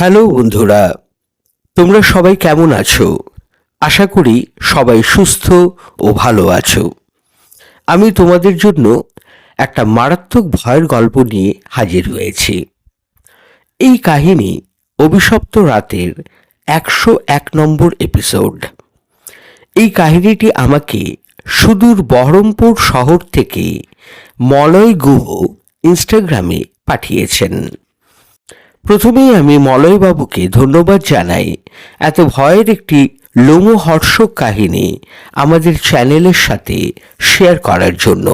Hello বন্ধুরা, তোমরা সবাই কেমন আছো? আশা করি সবাই সুস্থ ও ভালো আছো। আমি তোমাদের জন্য একটা মারাত্মক ভয়ের গল্প নিয়ে হাজির হয়েছি। এই কাহিনী অভিশপ্ত রাতের একশো এক নম্বর এপিসোড এই কাহিনীটি আমাকে সুদূর বহরমপুর শহর থেকে মলয় গুহ ইনস্টাগ্রামে পাঠিয়েছেন। প্রথমেই আমি মলয়বাবুকে ধন্যবাদ জানাই। এত ভয়ের একটি লোমহর্ষক কাহিনী আমাদের চ্যানেলের সাথে শেয়ার করার জন্য।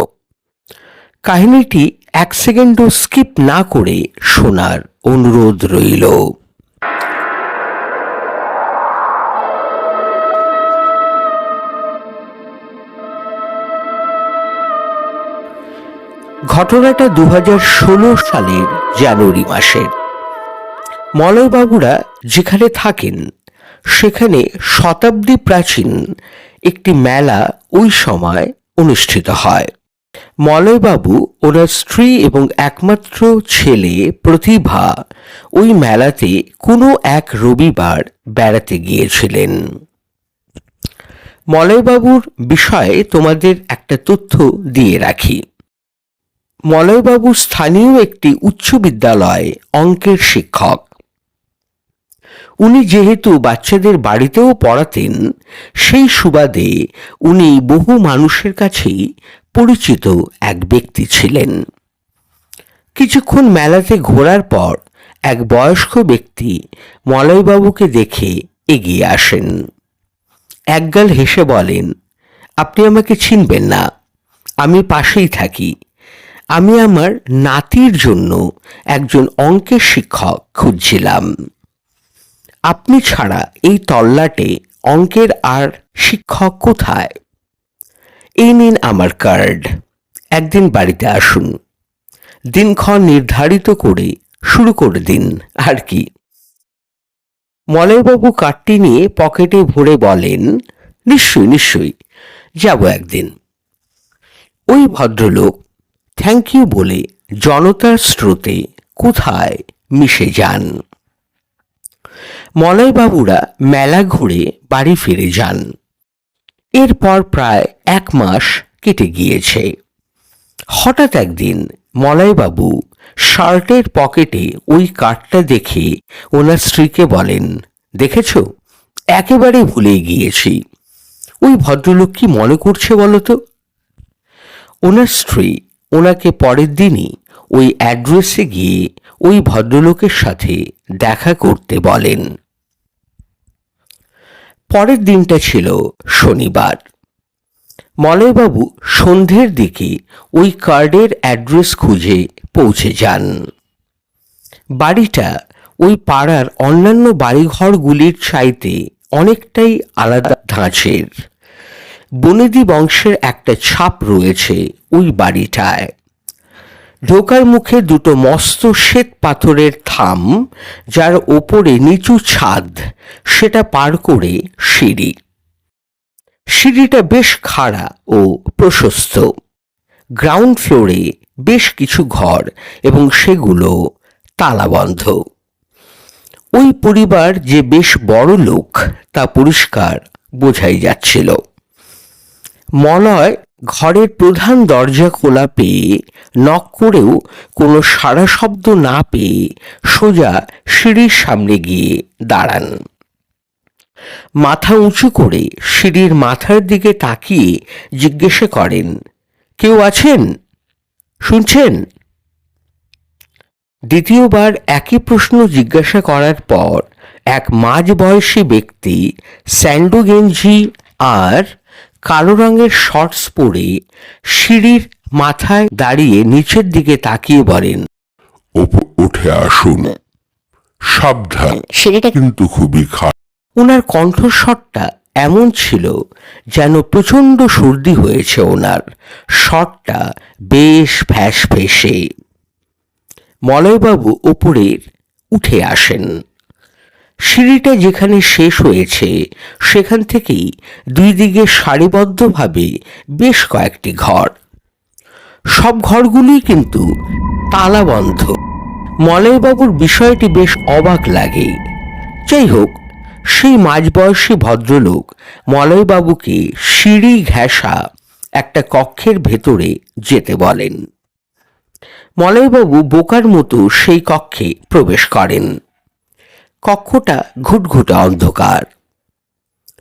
কাহিনীটি এক সেকেন্ডও স্কিপ না করে শোনার অনুরোধ রইল। ঘটনাটা দু হাজার ষোলো সালের জানুয়ারি মাসের মলয়বাবুরা যেখানে থাকেন, সেখানে শতাব্দী প্রাচীন একটি মেলা ওই সময় অনুষ্ঠিত হয়। মলয়বাবু ওনার স্ত্রী এবং একমাত্র ছেলে প্রতিভা ওই মেলাতে কোনো এক রবিবার বেড়াতে গিয়েছিলেন। মলয়বাবুর বিষয়ে তোমাদের একটা তথ্য দিয়ে রাখি। মলয়বাবু স্থানীয় একটি উচ্চ বিদ্যালয় অঙ্কের শিক্ষক। উনি যেহেতু বাচ্চাদের বাড়িতেও পড়াতেন, সেই সুবাদে উনি বহু মানুষের কাছেই পরিচিত এক ব্যক্তি ছিলেন। কিছুক্ষণ মেলাতে ঘোরার পর এক বয়স্ক ব্যক্তি মলয়বাবুকে দেখে এগিয়ে আসেন। একগাল হেসে বলেন, আপনি আমাকে চিনবেন না। আমি পাশেই থাকি। আমি আমার নাতির জন্য একজন অঙ্কের শিক্ষক খুঁজছিলাম। আপনি ছাড়া এই তল্লাটে অঙ্কের আর শিক্ষক কোথায়? এই নিন আমার কার্ড। একদিন বাড়িতে আসুন। দিনক্ষণ নির্ধারিত করে শুরু করে দিন। আর কি? মলয়বাবু কার্ডটি নিয়ে পকেটে ভরে বলেন, নিশ্চয়ই নিশ্চয়ই, যাব একদিন। ওই ভদ্রলোক, থ্যাংক ইউ বলে জনতার স্রোতে কোথায় মিশে যান? মলয়বাবুরা মেলা ঘুরে বাড়ি ফিরে যান। এরপর প্রায় এক মাস কেটে গিয়েছে। হঠাৎ একদিন মলয়বাবু শার্টের পকেটে ওই কার্ডটা দেখে ওনার স্ত্রীকে বলেন, দেখেছ? একেবারে ভুলে গিয়েছি। ওই ভদ্রলোক কি মনে করছে বলো তো? ওনার স্ত্রী ওনাকে পরের দিনই ওই অ্যাড্রেসে গিয়ে ওই ভদ্রলোকের সাথে দেখা করতে বলেন। পরের দিনটা ছিল শনিবার। মলয়বাবু সন্ধ্যের দিকে ওই কার্ডের অ্যাড্রেস খুঁজে পৌঁছে যান। বাড়িটা ওই পাড়ার অন্যান্য বাড়িঘরগুলির চাইতে অনেকটাই আলাদা ধাঁচের। বনেদি বংশের একটা ছাপ রয়েছে ওই বাড়িটায়। ঢোকার মুখে দুটো মস্ত শ্বেত পাথরের থাম, যার ওপরে নিচু ছাদ, সেটা পার করে সিঁড়ি। সিঁড়িটা বেশ খাড়া ও প্রশস্ত। গ্রাউন্ড ফ্লোরে বেশ কিছু ঘর এবং সেগুলো তালাবন্ধ। ওই পরিবার যে বেশ বড় লোক, তা পরিষ্কার বোঝাই যাচ্ছিল। মলয় ঘরের প্রধান দরজা খোলা পেয়ে নক করেও কোনো সাড়া শব্দ না পেয়ে সোজা সিঁড়ির সামনে গিয়ে দাঁড়ান। মাথা উঁচু করে সিঁড়ির মাথার দিকে তাকিয়ে জিজ্ঞেসে করেন, কেউ আছেন? শুনছেন? দ্বিতীয়বার একই প্রশ্ন জিজ্ঞাসা করার পর এক মাঝবয়সী ব্যক্তি স্যান্ডো গেঞ্জি আর কালো রঙের শর্টস পরে সিঁড়ির মাথায় দাঁড়িয়ে নিচের দিকে তাকিয়ে বলেন ওপ- উঠে আসুন। সাবধান সিঁড়িটা কিন্তু খুবই খারাপ ওনার কণ্ঠস্বরটা এমন ছিল যেন প্রচণ্ড সর্দি হয়েছে ওনার। স্বরটা বেশ ফ্যাস ফেসে মলয়বাবু ওপরের উঠে আসেন। সিঁড়িটা যেখানে শেষ হয়েছে, সেখান থেকেই দুই দিকে সারিবদ্ধভাবে বেশ কয়েকটি ঘর। সব ঘরগুলি কিন্তু তালাবন্ধ। মলয়বাবুর বিষয়টি বেশ অবাক লাগে। যাই হোক সেই মাঝবয়সী ভদ্রলোক মলয়বাবুকে সিঁড়ি ঘেঁষা একটা কক্ষের ভেতরে যেতে বলেন। মলয়বাবু বোকার মতো সেই কক্ষে প্রবেশ করেন। কক্ষটা ঘুটঘুটা অন্ধকার।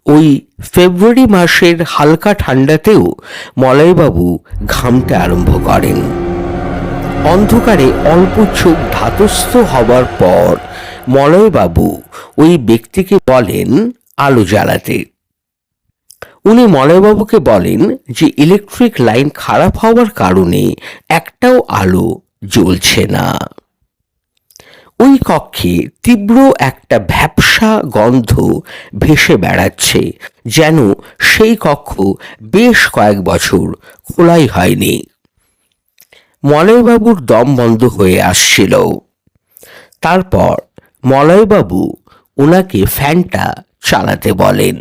ওই ফেব্রুয়ারি মাসের হালকা ঠান্ডাতেও মলয়বাবু ঘামতে আরম্ভ করেন। অন্ধকারে অল্প চোখ ধাতস্থ হবার পর মলয়বাবু ওই ব্যক্তিকে বলেন, আলো জ্বালাতে। উনি মলয়বাবুকে বলেন যে ইলেকট্রিক লাইন খারাপ হওয়ার কারণে একটাও আলো জ্বলছে না। ওই কক্ষে তীব্র একটা ভ্যাপসা গন্ধ ভেসে বেড়াচ্ছে, যেন সেই কক্ষ বেশ কয়েক বছর খোলাই হয়নি। মলয়বাবুর দম বন্ধ হয়ে আসছিল। তারপর মলয়বাবু ওনাকে ফ্যানটা চালাতে বলেন।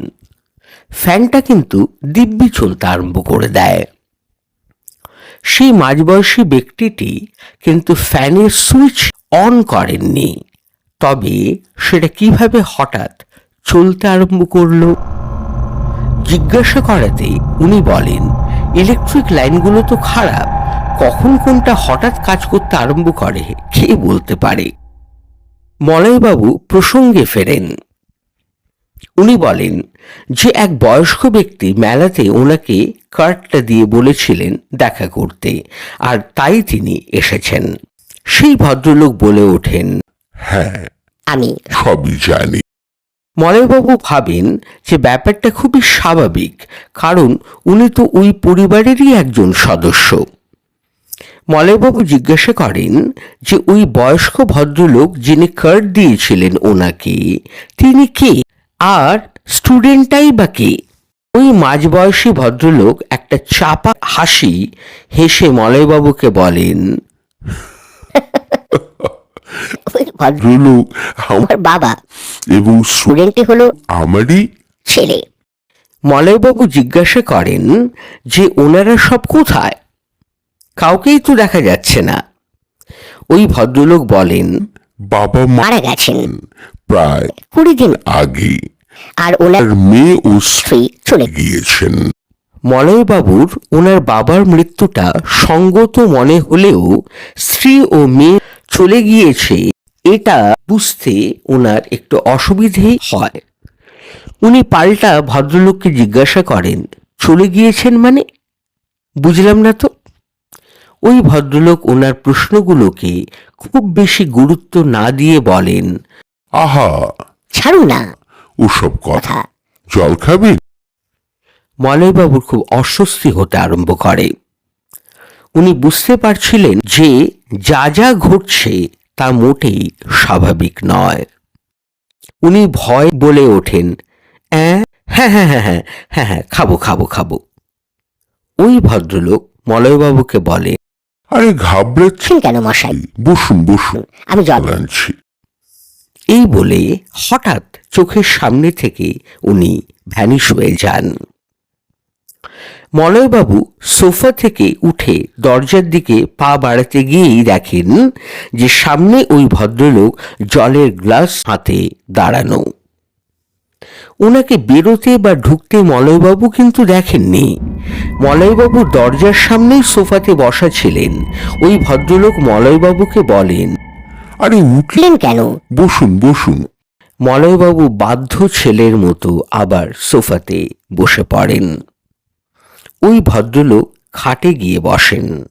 ফ্যানটা কিন্তু দিব্যি চলতে আরম্ভ করে দেয়। সেই মাঝবয়সী ব্যক্তিটি কিন্তু ফ্যানের সুইচ অন করেননি। তবে সেটা কীভাবে হঠাৎ চলতে আরম্ভ করল? জিজ্ঞাসা করাতে উনি বলেন ইলেকট্রিক লাইনগুলো তো খারাপ, কখন কোনটা হঠাৎ কাজ করতে আরম্ভ করে, কে বলতে পারে? মলয়বাবু প্রসঙ্গে ফেরেন। উনি বলেন, যে এক বয়স্ক ব্যক্তি মেলাতে ওনাকে কার্ডটা দিয়ে বলেছিলেন দেখা করতে, আর তাই তিনি এসেছেন। সেই ভদ্রলোক বলে ওঠেন হ্যাঁ আমি সবই জানি। মলয়বাবু ভাবেন যে ব্যাপারটা খুবই স্বাভাবিক কারণ উনি তো ওই পরিবারেরই একজন সদস্য। মলয়বাবু জিজ্ঞাসা করেন যে ওই বয়স্ক ভদ্রলোক যিনি কার্ড দিয়েছিলেন ওনাকে তিনি কে? আর স্টুডেন্টটাই বা কে? ওই মাঝবয়সী ভদ্রলোক একটা চাপা হাসি হেসে মলয়বাবুকে বলেন ওই ভদ্র লোক আমার বাবা এবং স্টুডেন্টটি হলো আমারই ছেলে। মলয়বাবু জিজ্ঞাসা করেন যে ওনারা সব কোথায়? কাউকেই তো দেখা যাচ্ছে না। ওই ভদ্রলোক বলেন বাবা মারা গেছেন। প্রায় কুড়ি দিন আগে আর ওনার মেয়ে ও স্ত্রী চলে গিয়েছেন। মলয়বাবুর ওনার বাবার মৃত্যুটা সঙ্গত মনে হলেও স্ত্রী ও মেয়ে চলে গিয়েছে। এটা বুঝতে ওনার একটু অসুবিধেই হয়। উনি পাল্টা ভদ্রলোককে জিজ্ঞাসা করেন চলে গিয়েছেন মানে? বুঝলাম না তো। ওই ভদ্রলোক ওনার প্রশ্নগুলোকে খুব বেশি গুরুত্ব না দিয়ে বলেন আহা! ছাড়ুন না। ওসব কথা। জল খাবেন মলয়বাবুর খুব অস্বস্তি হতে আরম্ভ করে। উনি বুঝতে পারছিলেন যে যা যা ঘটছে তা মোটেই স্বাভাবিক নয়। উনি ভয় বলে ওঠেন "অ্যাঁ? হ্যাঁ হ্যাঁ হ্যাঁ হ্যাঁ হ্যাঁ হ্যাঁ খাব খাব খাব। ওই ভদ্রলোক মলয়বাবুকে বলে আরে ঘাবড়াচ্ছি ছিন কেন মশাই? বসুন বসুন। আমি জল আনছি। এই বলে হঠাৎ চোখের সামনে থেকে উনি ভ্যানিশ হয়ে যান। মলয়বাবু সোফা থেকে উঠে দরজার দিকে পা বাড়াতে গিয়েই দেখেন যে সামনে ওই ভদ্রলোক জলের গ্লাস হাতে দাঁড়ানো। ওনাকে বেরোতে বা ঢুকতে মলয়বাবু কিন্তু দেখেননি। মলয়বাবু দরজার সামনেই সোফাতে বসা ছিলেন। ওই ভদ্রলোক মলয়বাবুকে বলেন আরে উঠলেন উঠলেন কেন? বসুন বসুন। মলয়বাবু বাধ্য ছেলের মতো আবার সোফাতে বসে পড়েন। ওই ভদ্রলোক খাটে গিয়ে বসেন।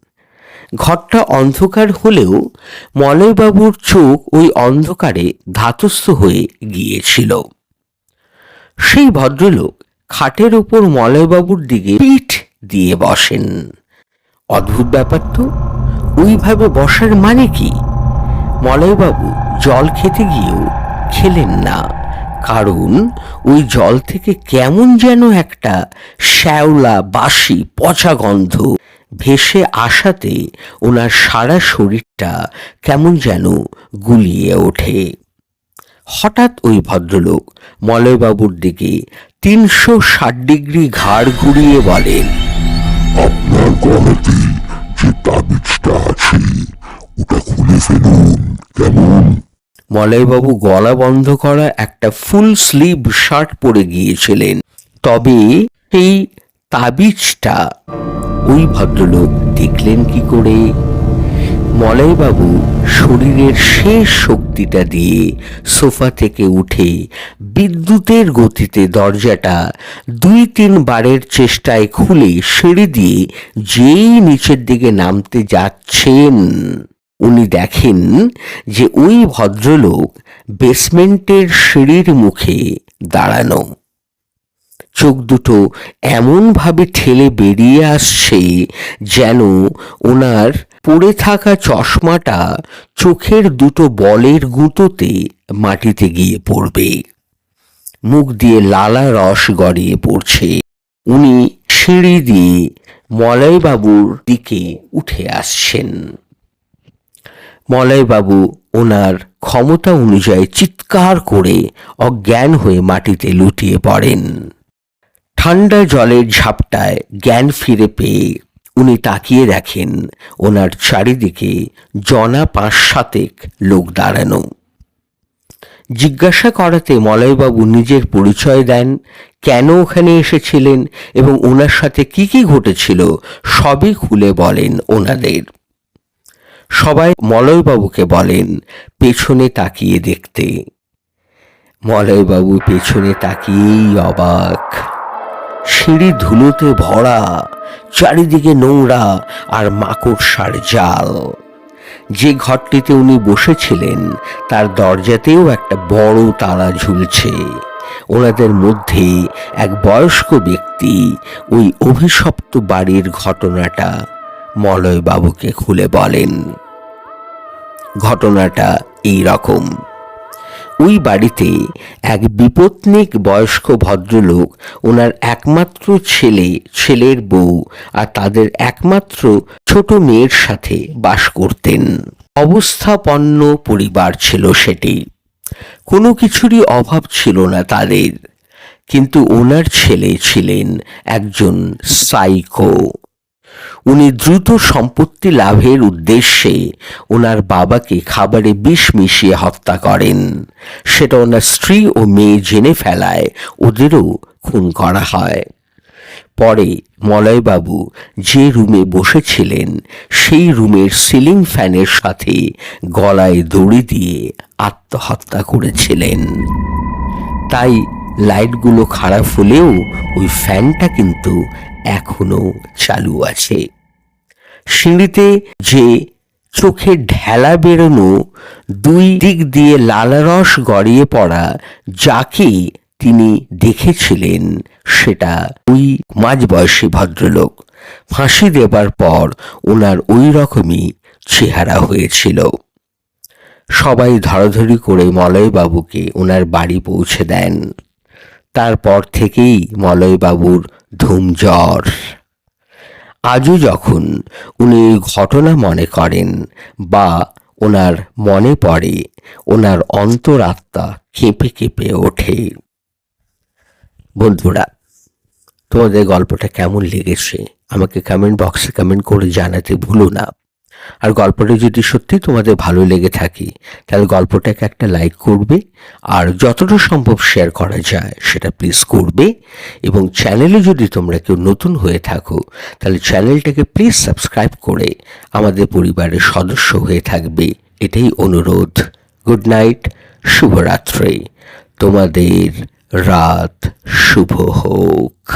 ঘরটা অন্ধকার হলেও মলয়বাবুর চোখ ওই অন্ধকারে ধাতস্থ হয়ে গিয়েছিল। সেই ভদ্রলোক খাটের ওপর মলয়বাবুর দিকে পিঠ দিয়ে বসেন। অদ্ভুত ব্যাপার তো, ওইভাবে বসার মানে কি? মলয়বাবু জল খেতে গিয়েও খেলেন না। কারণ ওই জল থেকে কেমন যেন একটা শ্যাওলা, বাসি, পচা গন্ধ ভেসে আসাতে ওনার সারা শরীরটা কেমন যেন গুলিয়ে ওঠে। হঠাৎ ওই ভদ্রলোক মলয়বাবুর দিকে তিনশো ষাট ডিগ্রি ঘাড় ঘুরিয়ে বলেন, আপনার গলাতে যে তাবিজটা আছে, ওটা খুলে ফেলুন মলয়বাবু গলা বন্ধ করা একটা ফুল স্লিভ শার্ট পরে গিয়েছিলেন। তবে সেই তাবিজটা ওই ভদ্রলোক দেখলেন কি করে? মলয়বাবু শরীরের শেষ শক্তিটা দিয়ে সোফা থেকে উঠে বিদ্যুতের গতিতে দরজাটা দুই তিন বারের চেষ্টায় খুলে সিঁড়ি দিয়ে যেই নিচের দিকে নামতে যাচ্ছেন উনি দেখেন যে ওই ভদ্রলোক বেসমেন্টের সিঁড়ির মুখে দাঁড়ানো। চোখ দুটো এমনভাবে ঠেলে বেরিয়ে আসছে যেন ওনার পড়ে থাকা চশমাটা চোখের দুটো বলের গুঁতোতে মাটিতে গিয়ে পড়বে। মুখ দিয়ে লালা রস গড়িয়ে পড়ছে। উনি সিঁড়ি দিয়ে মলয়বাবুর দিকে উঠে আসছেন। মলয়বাবু ওনার ক্ষমতা অনুযায়ী চিৎকার করে অজ্ঞান হয়ে মাটিতে লুটিয়ে পড়েন। ঠান্ডা জলের ঝাপটায় জ্ঞান ফিরে পেয়ে উনি তাকিয়ে দেখেন ওনার চারিদিকে জনা পাঁচ সাতেক লোক দাঁড়ানো। জিজ্ঞাসা করাতে মলয়বাবু নিজের পরিচয় দেন, কেন ওখানে এসেছিলেন এবং ওনার সাথে কি কি ঘটেছিল, সবই খুলে বলেন ওনাদের সবাই মলয়বাবুকে বলেন, পেছনে তাকিয়ে দেখতে। মলয়বাবু পেছনে তাকিয়েই অবাক। সিঁড়ি ধুলোতে ভরা, চারিদিকে নোংরা আর মাকড়সার জাল। যে ঘরটিতে উনি বসেছিলেন, তার দরজাতেও একটা বড় তালা ঝুলছে। ওনাদের মধ্যে এক বয়স্ক ব্যক্তি ওই অভিশপ্ত বাড়ির ঘটনাটা মলয়বাবুকে খুলে বলেন, ঘটনাটা এই রকম ওই বাড়িতে এক বিপত্নিক বয়স্ক ভদ্রলোক, ওনার একমাত্র ছেলে, ছেলের বউ আর তাদের একমাত্র ছোট মেয়ের সাথে বাস করতেন। অবস্থাপন্ন পরিবার ছিল সেটি। কোনো কিছুরই অভাব ছিল না তাদের। কিন্তু ওনার ছেলে ছিলেন একজন সাইকো। উনি দ্রুত সম্পত্তি লাভের উদ্দেশ্যে ওনার বাবাকে খাবারে বিষ মিশিয়ে হত্যা করেন। সেটা ওনার স্ত্রী ও মেয়ে জেনে ফেলায়, ওদেরও খুন করা হয়। পরে মলয়বাবু যে রুমে বসেছিলেন, সেই রুমের সিলিং ফ্যানের সাথে গলায় দড়ি দিয়ে আত্মহত্যা করেছিলেন। তাই লাইটগুলো খারাপ হলেও ওই ফ্যানটা কিন্তু এখনও চালু আছে। সিঁড়িতে যে চোখে ঢেলা বেরোনো দুই দিক দিয়ে লালারস গড়িয়ে পড়া যাকে তিনি দেখেছিলেন, সেটা ওই মাঝবয়সী ভদ্রলোক। ফাঁসি দেবার পর ওনার ওই রকমই চেহারা হয়েছিল। সবাই ধরাধরি করে মলয়বাবুকে ওনার বাড়ি পৌঁছে দেন। তারপর থেকেই মলয়বাবুর ধুম জ্বর আজও যখন উনি ঘটনা মনে করেন বা ওনার মনে পড়ে, ওনার অন্তরাত্মা কেঁপে কেঁপে ওঠে। বন্ধুরা, তোমাদের গল্পটা কেমন লেগেছে? আমাকে কমেন্ট বক্সে কমেন্ট করে জানাতে ভুলো না। আর গল্পটা যদি সত্যি তোমাদের ভালো লেগে থাকে, তাহলে গল্পটাকে একটা লাইক করবে, আর যতটা সম্ভব শেয়ার করা যায় সেটা প্লিজ করবে, এবং চ্যানেলে যদি তোমরা কেউ নতুন হয়ে থাকো, তাহলে চ্যানেলটাকে প্লিজ সাবস্ক্রাইব করে আমাদের পরিবারের সদস্য হয়ে থাকবে। এটাই অনুরোধ। গুড নাইট শুভরাত্রি। তোমাদের রাত শুভ হোক।